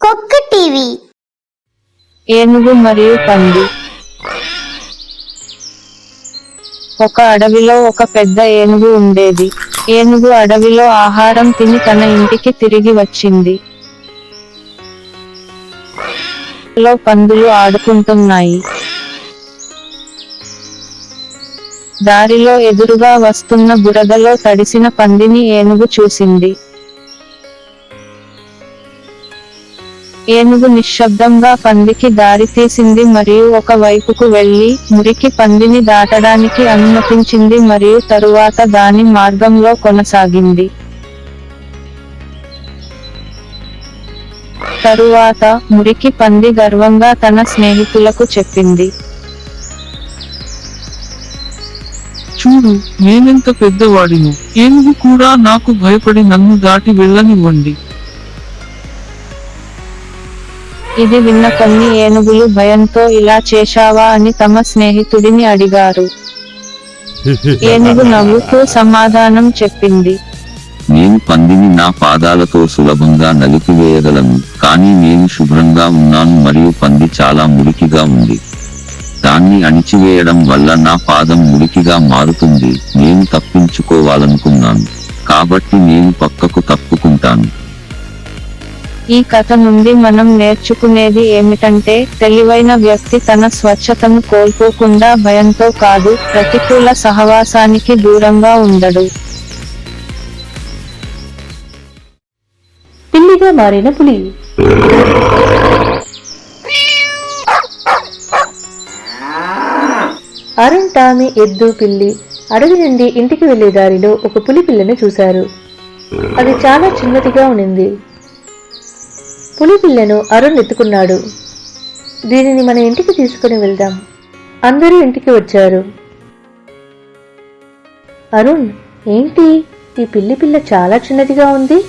కుక్క టీవీ. ఏనుగు మరియు పంది. ఒక అడవిలో ఒక పెద్ద ఏనుగు ఉండేది. ఏనుగు అడవిలో ఆహారం తిని తన ఇంటికి తిరిగి వచ్చింది. లో పందులు ఆడుకుంటున్నాయి. దారిలో ఎదురుగా వస్తున్న బురదలో తడిసిన పందిని ఏనుగు చూసింది. ఏనుగు నిశ్శబ్దంగా పందికి దారి తీసింది మరియు ఒక వైపుకు వెళ్ళి మురికి పందిని దాటడానికి అనుమతించింది మరియు తరువాత దాని మార్గంలో కొనసాగింది. తరువాత మురికి పంది గర్వంగా తన స్నేహితులకు చెప్పింది. చూడు నేనెంత పెద్దవాడిను. ఏనుగు కూడా నాకు భయపడి నన్ను దాటి వెళ్ళనివ్వండి. ఇది విన్న కొన్ని ఏనుగులు భయంతో ఇలా చేశావా అని తమ స్నేహితుడిని అడిగారు. ఏనుగు నవ్వుతూ సమాధానం చెప్పింది. నేను పందిని నా పాదాలతో సులభంగా నలిపివేయగలను కానీ నేను శుభ్రంగా ఉన్నాను మరియు పంది చాలా మురికిగా ఉంది. దాన్ని అణిచివేయడం వల్ల నా పాదం మురికిగా మారుతుంది నేను తప్పించుకోవాలనుకున్నాను కాబట్టి నేను పక్కకు తప్పుకుంటాను. ఈ కథ నుండి మనం నేర్చుకునేది ఏమిటంటే తెలివైన వ్యక్తి తన స్వచ్ఛతను కోల్పోకుండా భయంతో కాదు ప్రతికూల సహవాసానికి దూరంగా ఉండడు. పిల్లిగా మారిన పులి. అరుణ్ టామీ ఎద్దు పిల్లి అడవి నుండి ఇంటికి వెళ్ళే దారిలో ఒక పులి పిల్లను చూశారు. అది చాలా చిన్నదిగా ఉండింది పులిపిల్లను అరుణ్ ఎత్తుకున్నాడు దీనిని మన ఇంటికి తీసుకుని వెళ్దాం. అందరూ ఇంటికి వచ్చారు. అరుణ్ ఏంటి? ఈ పిల్లి పిల్ల చాలా చిన్నదిగా ఉంది.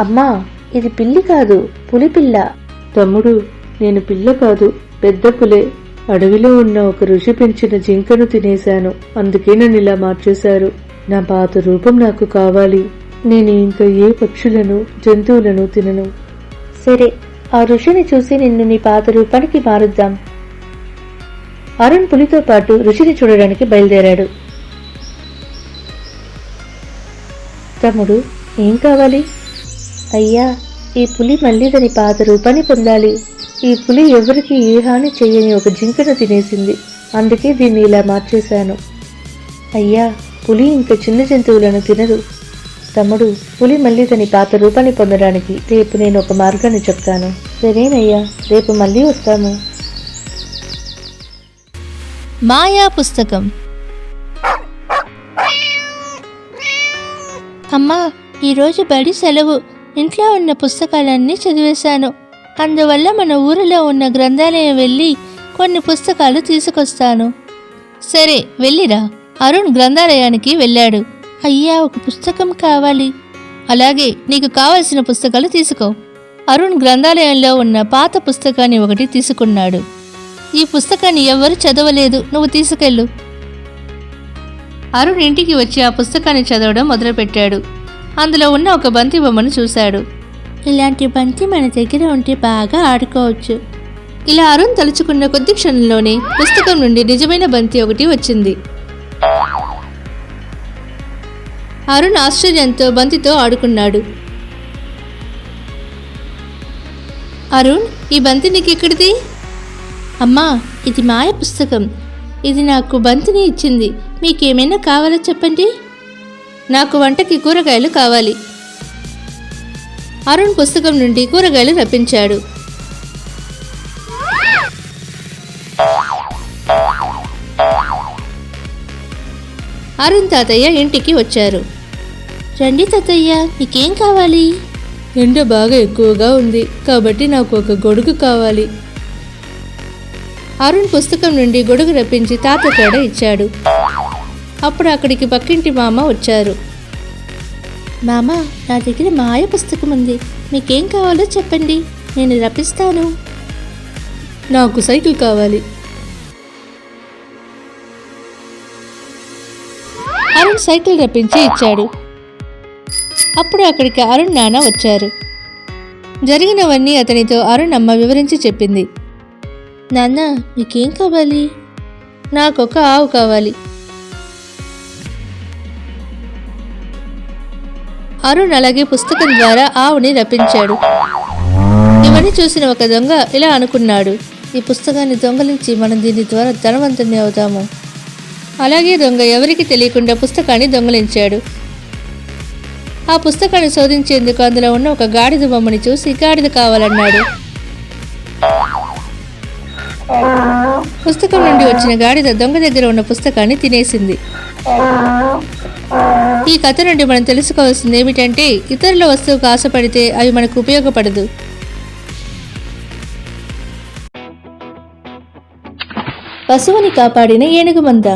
అమ్మా ఇది పిల్లి కాదు పులి పిల్ల తమ్ముడు నేను పిల్ల కాదు పెద్ద పులే. అడవిలో ఉన్న ఒక ఋషి పెంచిన జింకను తినేశాను. అందుకే నన్ను ఇలా మార్చేశారు. నా పాత రూపం నాకు కావాలి. నేను ఇంకా ఏ పక్షులను జంతువులను తినను. సరే ఆ ఋషిని చూసి నిన్ను నీ పాత రూపానికి మారుద్దాం. అరుణ్ పులితో పాటు ఋషిని చూడడానికి బయలుదేరాడు. తమ్ముడు ఏం కావాలి? అయ్యా ఈ పులి మళ్ళీ దాని పాత రూపాన్ని పొందాలి. ఈ పులి ఎవరికి ఏ హాని చెయ్యని ఒక జింకను తినేసింది. అందుకే దీన్ని ఇలా మార్చేశాను. అయ్యా పులి ఇంకా చిన్న జంతువులను తినదు. తమ్ముడు పులి మళ్ళీ తన పాత రూపాన్ని పొందడానికి రేపు నేను ఒక మార్గాన్ని చెప్తాను. సరేనయ్యా రేపు మళ్ళీ వస్తాము. మాయా పుస్తకం. అమ్మా ఈరోజు బడి సెలవు. ఇంట్లో ఉన్న పుస్తకాలన్నీ చదివేశాను. అందువల్ల మన ఊరిలో ఉన్న గ్రంథాలయం వెళ్ళి కొన్ని పుస్తకాలు తీసుకొస్తాను. సరే వెళ్ళిరా. అరుణ్ గ్రంథాలయానికి వెళ్ళాడు. అయ్యా ఒక పుస్తకం కావాలి. అలాగే నీకు కావలసిన పుస్తకాలు తీసుకో. అరుణ్ గ్రంథాలయంలో ఉన్న పాత పుస్తకాన్ని ఒకటి తీసుకున్నాడు. ఈ పుస్తకాన్ని ఎవ్వరు చదవలేదు. నువ్వు తీసుకెళ్ళు. అరుణ్ ఇంటికి వచ్చి ఆ పుస్తకాన్ని చదవడం మొదలుపెట్టాడు. అందులో ఉన్న ఒక బంతి బొమ్మను చూశాడు. ఇలాంటి బంతి మన దగ్గర ఉంటే బాగా ఆడుకోవచ్చు. ఇలా అరుణ్ తలుచుకున్న కొద్ది క్షణంలోనే పుస్తకం నుండి నిజమైన బంతి ఒకటి వచ్చింది. అరుణ్ ఆశ్చర్యంతో బంతితో ఆడుకున్నాడు. అరుణ్ ఈ బంతి నీకెక్కడిది? అమ్మా ఇది మాయ పుస్తకం. ఇది నాకు బంతిని ఇచ్చింది. మీకేమైనా కావాలో చెప్పండి? నాకు వంటకి కూరగాయలు కావాలి. అరుణ్ పుస్తకం నుండి కూరగాయలు రప్పించాడు. అరుణ్ తాతయ్య ఇంటికి వచ్చారు. రండి తాతయ్య మీకేం కావాలి? ఎండ బాగా ఎక్కువగా ఉంది కాబట్టి నాకు ఒక గొడుగు కావాలి. అరుణ్ పుస్తకం నుండి గొడుగు రప్పించి తాత కూడా ఇచ్చాడు. అప్పుడు అక్కడికి పక్కింటి మామ వచ్చారు. మామ నా దగ్గర మాయ పుస్తకం ఉంది. మీకేం కావాలో చెప్పండి నేను రప్పిస్తాను. నాకు సైకిల్ కావాలి. అరుణ్ సైకిల్ రప్పించి ఇచ్చాడు. అప్పుడు అక్కడికి అరుణ్ నాన్న వచ్చారు. జరిగినవన్నీ అతనితో అరుణ్ అమ్మ వివరించి చెప్పింది. నాన్న మీకేం కావాలి? నాకొక ఆవు కావాలి. అరుణ్ అలాగే పుస్తకం ద్వారా ఆవుని రప్పించాడు. ఇవన్నీ చూసిన ఒక దొంగ ఇలా అనుకున్నాడు ఈ పుస్తకాన్ని దొంగలించి మనం దీని ద్వారా ధనవంతుని అవుతాము. అలాగే దొంగ ఎవరికి తెలియకుండా పుస్తకాన్ని దొంగలించాడు. ఆ పుస్తకాన్ని శోధించేందుకు అందులో ఉన్న ఒక గాడిద బొమ్మని చూసి గాడిద కావాలన్నాడు. పుస్తకం నుండి వచ్చిన గాడిద దొంగ దగ్గర ఉన్న పుస్తకాన్ని తినేసింది. ఈ కథ నుండి మనం తెలుసుకోవాల్సింది ఏమిటంటే ఇతరుల వస్తువుకు ఆశపడితే అవి మనకు ఉపయోగపడదు. పశువుని కాపాడిన ఏనుగు మంద.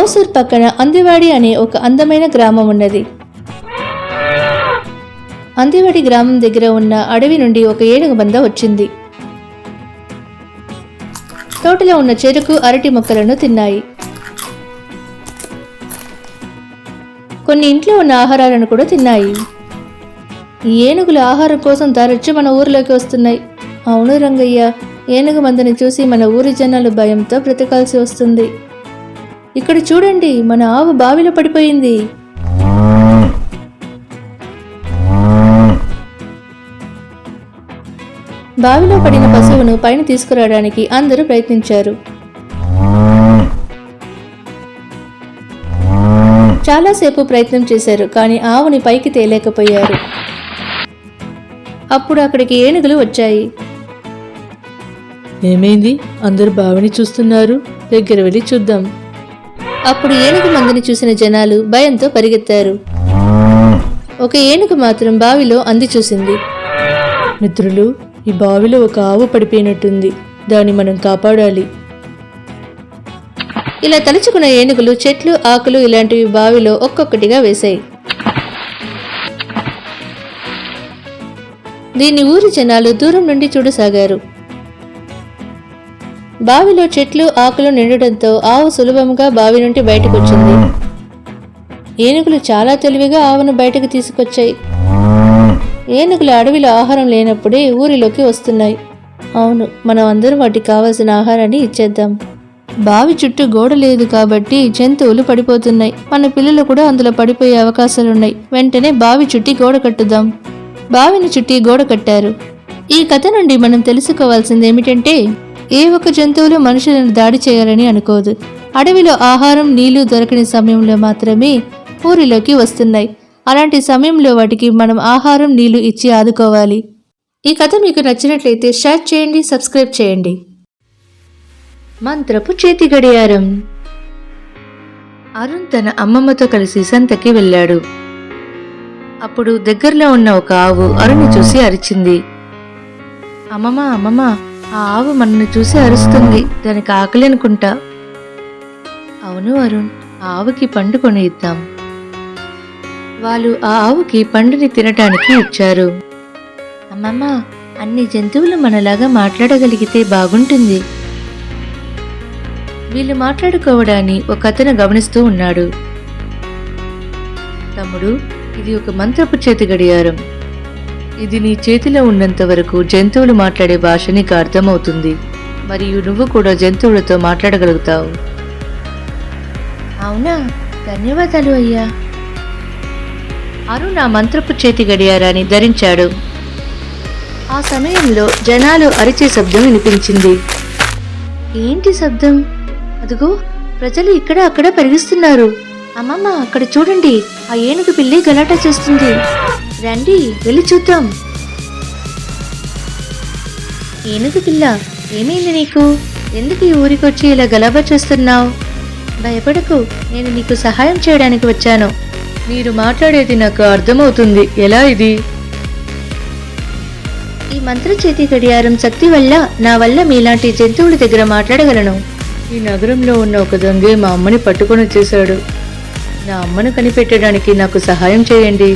ఓసూర్ పక్కన అందివాడి అనే ఒక అందమైన గ్రామం ఉన్నది. అందివాడి గ్రామం దగ్గర ఉన్న అడవి నుండి ఒక ఏనుగు మంద వచ్చింది. తోటలో ఉన్న చెరుకు అరటి మొక్కలను తిన్నాయి. కొన్ని ఇంట్లో ఉన్న ఆహారాలను కూడా తిన్నాయి. ఈ ఏనుగులు ఆహారం కోసం తరచు మన ఊరిలోకి వస్తున్నాయి. అవును రంగయ్య ఏనుగు మందని చూసి మన ఊరి జనాలు భయంతో బ్రతకాల్సి వస్తుంది. ఇక్కడ చూడండి మన ఆవు బావిలో పడిపోయింది. బావిలో పడిన పశువును పైన తీసుకురావడానికి అందరూ ప్రయత్నించారు. చాలాసేపు ప్రయత్నం చేశారు కానీ ఆవుని పైకి తేలేకపోయారు. అప్పుడు అక్కడికి ఏనుగులు వచ్చాయి. ఏమైంది? అందరు బావిని చూస్తున్నారు. దగ్గర వెళ్ళి చూద్దాం. అప్పుడు ఏనుగు మందిని చూసిన జనాలు భయంతో పరిగెత్తారు. ఒక ఏనుగు మాత్రం బావిలో అంది చూసింది. మిత్రులు ఈ బావిలో ఒక ఆవు పడిపోయినట్టుంది. దాన్ని మనం కాపాడాలి. ఇలా తలుచుకున్న ఏనుగులు చెట్లు ఆకులు ఇలాంటివి బావిలో ఒక్కొక్కటిగా వేశాయి. దీన్ని ఊరి జనాలు దూరం నుండి చూడసాగారు. బావిలో చెట్లు ఆకులు నిండడంతో ఆవు సులభంగా బావి నుండి బయటకు వచ్చింది ఏనుగులు చాలా తెలివిగా ఆవును బయటకు తీసుకొచ్చాయి. ఏనుగులు అడవిలో ఆహారం లేనప్పుడే ఊరిలోకి వస్తున్నాయి. అవును మనం అందరం వాటికి కావాల్సిన ఆహారాన్ని ఇచ్చేద్దాం. బావి చుట్టూ గోడ లేదు కాబట్టి జంతువులు పడిపోతున్నాయి. మన పిల్లలు కూడా అందులో పడిపోయే అవకాశాలున్నాయి. వెంటనే బావి చుట్టి గోడ కట్టుదాం. బావిని చుట్టి గోడ కట్టారు. ఈ కథ నుండి మనం తెలుసుకోవాల్సింది ఏమిటంటే ఏ ఒక్క జంతువులు మనుషులను దాడి చేయాలని అనుకోదు. అడవిలో ఆహారం నీళ్ళు దొరకని సమయంలో మాత్రమే ఊరిలోకి వస్తున్నాయి. అలాంటి సమయంలో వాటికి మనం ఆహారం నీళ్ళు ఇచ్చి ఆదుకోవాలి. ఈ కథ మీకు నచ్చినట్లయితే షేర్ చేయండి సబ్స్క్రైబ్ చేయండి. మంత్రపు చేతి గడియారం. అరుణ్ తన అమ్మమ్మతో కలిసి సంతకి వెళ్ళాడు. అప్పుడు దగ్గరలో ఉన్న ఒక ఆవు అరుణ్ని చూసి అరిచింది. అమ్మమ్మ అమ్మమ్మ ఆ ఆవు మనల్ని చూసి అరుస్తుంది. దానికి ఆకలి అనుకుంటా అవును అరుణ్ ఆ ఆవుకి పండు కొని ఇద్దాం. వాళ్ళు ఆ ఆవుకి పండుని తినటానికి ఇచ్చారు అమ్మమ్మ అన్ని జంతువులు మనలాగా మాట్లాడగలిగితే బాగుంటుంది. వీళ్ళు మాట్లాడుకోవడాన్ని ఒక అతను గమనిస్తూ ఉన్నాడు. తమ్ముడు ఇది ఒక మంత్రపు చేతి గడియారం. ఇది నీ చేతిలో ఉన్నంత వరకు జంతువులు మాట్లాడే భాష నీకు అర్థమవుతుంది. మరియు నువ్వు కూడా జంతువులతో మాట్లాడగలుగుతావు. అవునా ధన్యవాదాలు అయ్యా. అరుణ మంత్రపు చేతి గడియారాన్ని ధరించాడు. ఆ సమయంలో జనాలు అరిచే శబ్దం వినిపించింది. ఏంటి శబ్దం? అదిగో ప్రజలు ఇక్కడ అక్కడ పెరిగిస్తున్నారు. అమ్మమ్మ అక్కడ చూడండి ఆ ఏనుగు పిల్లి గలాటా చేస్తుంది. రండి వెళ్ళి చూద్దాం. ఏనుగు పిల్ల ఏమైంది నీకు? ఎందుకు ఈ ఊరికొచ్చి ఇలా గలాబా చేస్తున్నావు? భయపడకు నేను నీకు సహాయం చేయడానికి వచ్చాను. మీరు మాట్లాడేది నాకు అర్థమవుతుంది. ఎలా ఇది? ఈ మంత్ర చేతి గడియారం శక్తి వల్ల నా వల్ల మీలాంటి జంతువుల దగ్గర మాట్లాడగలను. ఈ నగరంలో ఉన్న ఒక దొంగే మా అమ్మని పట్టుకొని వచ్చేశాడు. నా అమ్మను కనిపెట్టడానికి నాకు సహాయం చేయండి.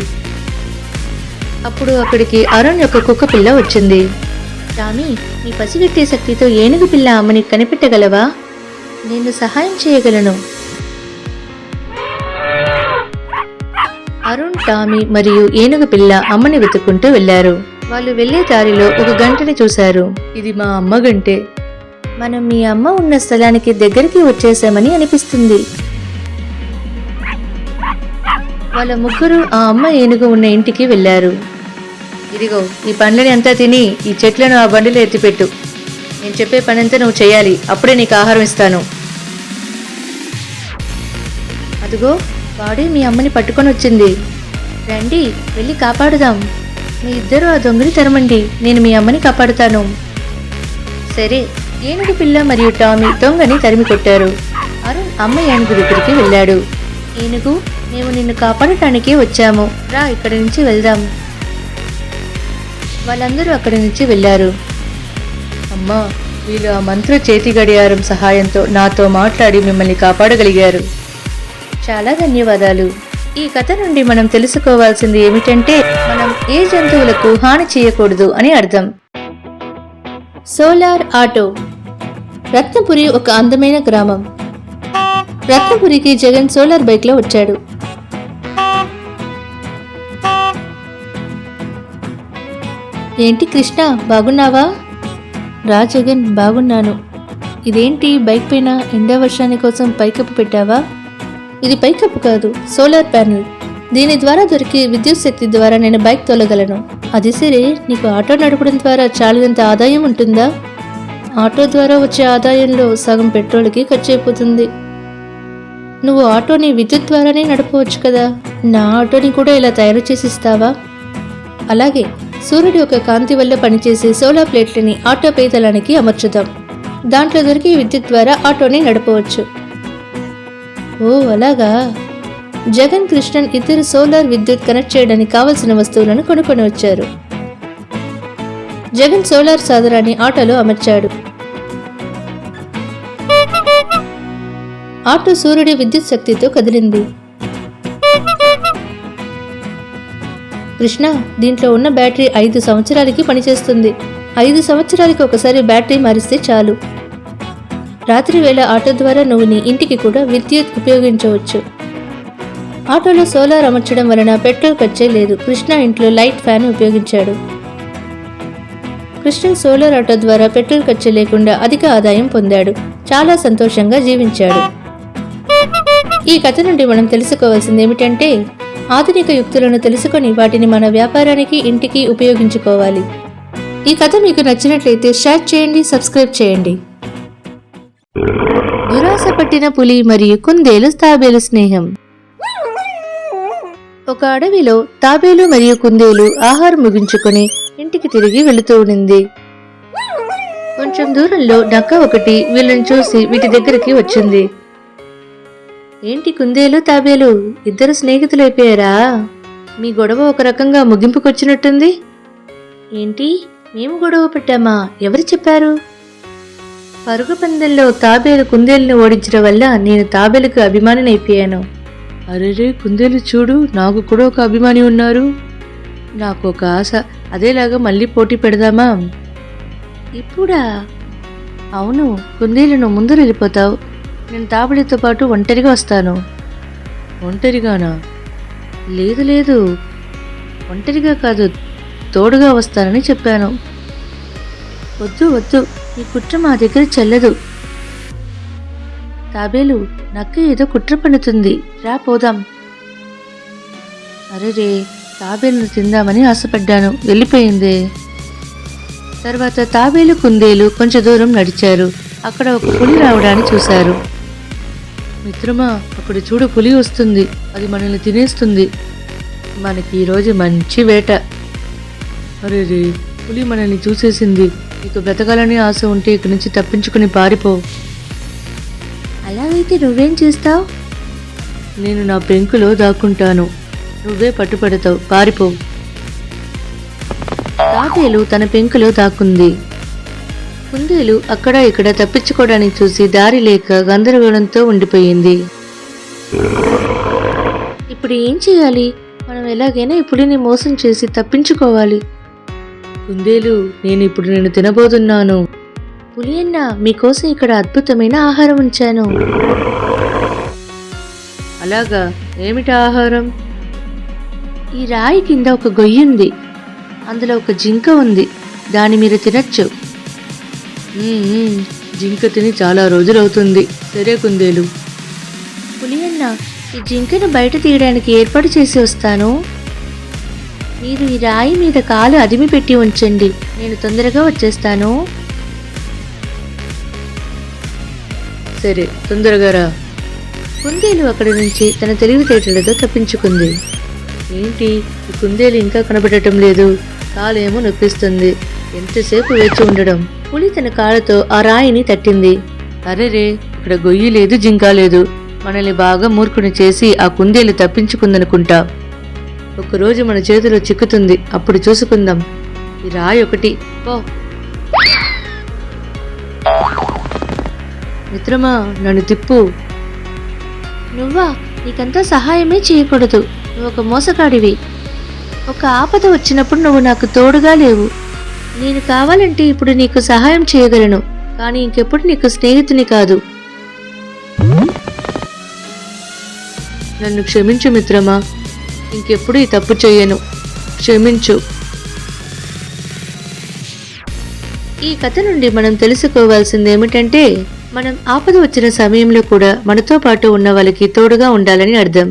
అప్పుడు అక్కడికి అరుణ్ యొక్క కుక్క పిల్ల వచ్చింది. టామీ నీ పసిగట్టే శక్తితో ఏనుగు పిల్ల అమ్మని కనిపెట్టగలవా? నేను సహాయం చేయగలను. అరుణ్ టామీ మరియు ఏనుగు పిల్ల అమ్మని వెతుక్కుంటూ వెళ్ళారు వాళ్ళు వెళ్ళే దారిలో ఒక గంటని చూశారు. ఇది మా అమ్మ గంటే మనం మీ అమ్మ ఉన్న స్థలానికి దగ్గరికి వచ్చేసామని అనిపిస్తుంది. వాళ్ళ ముగ్గురు ఆ అమ్మ ఏనుగు ఉన్న ఇంటికి వెళ్ళారు ఇదిగో ఈ పండ్లని అంతా తిని ఈ చెట్లను ఆ బండిలో ఎత్తిపెట్టు. నేను చెప్పే పనంతా నువ్వు చేయాలి. అప్పుడే నీకు ఆహారం ఇస్తాను. అదిగో వాడే మీ అమ్మని పట్టుకొని వచ్చింది. రండి వెళ్ళి కాపాడుదాం. మీ ఇద్దరు ఆ దొంగని తరమండి నేను మీ అమ్మని కాపాడుతాను. సరే ఏనుగు పిల్ల మరియు టామీ దొంగని తరిమి కొట్టారు. అరుణ్ అమ్మ ఏనుగు దగ్గరికి వెళ్ళాడు. ఏనుగు మేము నిన్ను కాపాడటానికే వచ్చాము. రా ఇక్కడి నుంచి వెళ్దాం. వాళ్ళందరూ అక్కడి నుంచి వెళ్ళారు. అమ్మా వీళ్ళు ఆ మంత్ర చేతి గడియారం సహాయంతో నాతో మాట్లాడి మిమ్మల్ని కాపాడగలిగారు. చాలా ధన్యవాదాలు. ఈ కథ నుండి మనం తెలుసుకోవాల్సింది ఏమిటంటే మనం ఏ జంతువులకు హాని చేయకూడదు అని అర్థం. Solar auto. రత్నపురి ఒక అందమైన గ్రామం. రత్నపురికి జగన్ సోలార్ బైక్లో వచ్చాడు. ఏంటి కృష్ణ బాగున్నావా? రా జగన్ బాగున్నాను. ఇదేంటి బైక్ పైన ఎండా వర్షాని కోసం పైకప్పు పెట్టావా? ఇది పైకప్పు కాదు సోలార్ ప్యానెల్. దీని ద్వారా దొరికే విద్యుత్ శక్తి ద్వారా నేను బైక్ తోలగలను. అది సరే నీకు ఆటో నడపడం ద్వారా చాలినంత ఆదాయం ఉంటుందా? ఆటో ద్వారా వచ్చే ఆదాయంలో సగం పెట్రోల్కి ఖర్చు అయిపోతుంది నువ్వు ఆటోని విద్యుత్ ద్వారానే నడపవచ్చు కదా? నా ఆటోని కూడా ఇలా తయారు చేసి ఇస్తావా అలాగే సూర్యుడి యొక్క కాంతి వల్ల పనిచేసే సోలార్ ప్లేట్లని ఆటో పేదలానికి అమర్చుదాం. దాంట్లో దొరికే విద్యుత్ ద్వారా ఆటోని నడపవచ్చు. ఓ అలాగా? జగన్ కృష్ణన్ ఇద్దరు సోలార్ విద్యుత్ కనెక్ట్ చేయడానికి కావలసిన వస్తువులను కొనుక్కొని వచ్చారు. జగన్ సోలార్ సాధనాన్ని ఆటోలో అమర్చాడు. ఆటో సూర్యుడి విద్యుత్ శక్తితో కదిలింది. కృష్ణ దీంట్లో ఉన్న బ్యాటరీ ఐదు సంవత్సరాలకి పనిచేస్తుంది. ఐదు సంవత్సరాలకి ఒకసారి బ్యాటరీ మారిస్తే చాలు. రాత్రి వేళ ఆటో ద్వారా నువ్వు నీ ఇంటికి కూడా విద్యుత్ ఉపయోగించవచ్చు. ఆటోలో సోలార్ అమర్చడం వలన పెట్రోల్ ఖర్చే లేదు. కృష్ణ ఇంట్లో లైట్ ఫ్యాన్ ఉపయోగించాడు. కృష్ణ సోలార్ ఆటో ద్వారా పెట్రోల్ ఖర్చు లేకుండా అధిక ఆదాయం పొందాడు. చాలా సంతోషంగా జీవించాడు. ఈ కథ నుండి మనం తెలుసుకోవాల్సింది ఏమిటంటే ఆధునిక యుక్తులను తెలుసుకొని వాటిని మన వ్యాపారానికి ఇంటికి ఉపయోగించుకోవాలి. ఈ కథ మీకు నచ్చినట్లయితే షేర్ చేయండి సబ్స్క్రైబ్ చేయండి. దురాశ పట్టిన పులి మరియు కుందేలు తాబేలు స్నేహం. ఒక అడవిలో తాబేలు మరియు కుందేలు ఆహారం ముగించుకొని ఇంటికి తిరిగి వెళుతూ ఉండింది. కొంచెం దూరంలో నక్క ఒకటి వీళ్ళని చూసి వీటి దగ్గరికి వచ్చింది. ఏంటి కుందేలు తాబేలు? ఇద్దరు స్నేహితులైపోయారా? మీ గొడవ ఒక రకంగా ముగింపుకొచ్చినట్టుంది. ఏంటి? మేము గొడవ పెట్టామా? ఎవరు చెప్పారు? పరుగు పందెంలో తాబేలు కుందేలును ఓడించడం వల్ల నేను తాబేలుకు అభిమానినైపోయాను అరెరే కుందేలు చూడు నాకు కూడా ఒక అభిమాని ఉన్నారు. నాకు ఒక ఆశ అదేలాగా మళ్ళీ పోటీ పెడదామా? ఇప్పుడా? అవును కుందేలును ముందు వెళ్ళిపోతావు. నేను తాబడితో పాటు ఒంటరిగా వస్తాను. ఒంటరిగానా? లేదు లేదు. ఒంటరిగా కాదు తోడుగా వస్తానని చెప్పాను. వద్దు వద్దు. ఈ కుట్ర మా దగ్గర చెల్లదు. తాబేలు నక్క ఏదో కుట్ర పన్నుతుంది. రా పోదాం. అరేరే తాబేలును తిందామని ఆశపడ్డాను. వెళ్ళిపోయిందే. తర్వాత తాబేలు కుందేలు కొంచెం దూరం నడిచారు. అక్కడ ఒక పులి రావడాన్ని చూశారు. మిత్రమా అక్కడ చూడు పులి వస్తుంది. అది మనల్ని తినేస్తుంది. మనకి ఈరోజు మంచి వేట. అరే రే పులి మనల్ని చూసేసింది. నీకు బ్రతకాలని ఆశ ఉంటే ఇక్కడి నుంచి తప్పించుకుని పారిపో. అలాగైతే నువ్వేం చేస్తావు? నేను నా పెంకులో దాక్కుంటాను. నువ్వే పట్టుపడతావు. పారిపో. తాతేలు తన పెంకులో దాక్కుంది. కుందేలు అక్కడ ఇక్కడ తప్పించుకోవడానికి చూసి దారి లేక గందరగోళంతో ఉండిపోయింది. ఇప్పుడు ఏం చేయాలి? మనం ఎలాగైనా పులిని మోసం చేసి తప్పించుకోవాలి. కుందేలు నేను ఇప్పుడు నేను తినబోతున్నాను. పులియన్న మీకోసం ఇక్కడ అద్భుతమైన ఆహారం ఉంచాను. అలాగా? ఏమిటి ఆహారం? ఈ రాయి కింద ఒక గొయ్యి ఉంది. అందులో ఒక జింక ఉంది. దాని మీరు తినచ్చు. జింక తిని చాలా రోజులవుతుంది సరే కుందేలు. పులియన్న ఈ జింకను బయట తీయడానికి ఏర్పాటు చేసి వస్తాను. మీరు ఈ రాయి మీద కాలు అదిమి పెట్టి ఉంచండి. నేను తొందరగా వచ్చేస్తాను. సరే తొందరగా రా. కుందేలు అక్కడి నుంచి తన తెలివితేటలతో తప్పించుకుంది. ఏంటి? ఈ కుందేలు ఇంకా కనబడటం లేదు. కాలేమో నొప్పిస్తుంది. ఎంతసేపు వేచి ఉండడం? పులి తన కాళ్ళతో ఆ రాయిని తట్టింది. అరెరే ఇక్కడ గొయ్యి లేదు జింక లేదు. మనల్ని బాగా మూర్ఖుని చేసి ఆ కుందేలు తప్పించుకుందనుకుంటా. ఒకరోజు మన చేతిలో చిక్కుతుంది. అప్పుడు చూసుకుందాం. ఈ రాయి ఒకటి. పో. మిత్రమా నన్ను తిప్పు. నువ్వా నీకంతా సహాయమే చేయకూడదు. నువ్వు ఒక మోసగాడివి. ఒక ఆపద వచ్చినప్పుడు నువ్వు నాకు తోడుగా లేవు. నేను కావాలంటే ఇప్పుడు నీకు సహాయం చేయగలను. కానీ ఇంకెప్పుడు నీకు స్నేహితుని కాదు. నన్ను క్షమించు మిత్రమా. ఇంకెప్పుడు ఈ తప్పు చేయను క్షమించు. ఈ కథ నుండి మనం తెలుసుకోవాల్సింది ఏమిటంటే మనం ఆపద వచ్చిన సమయంలో కూడా మనతో పాటు ఉన్న వాళ్ళకి తోడుగా ఉండాలని అర్థం.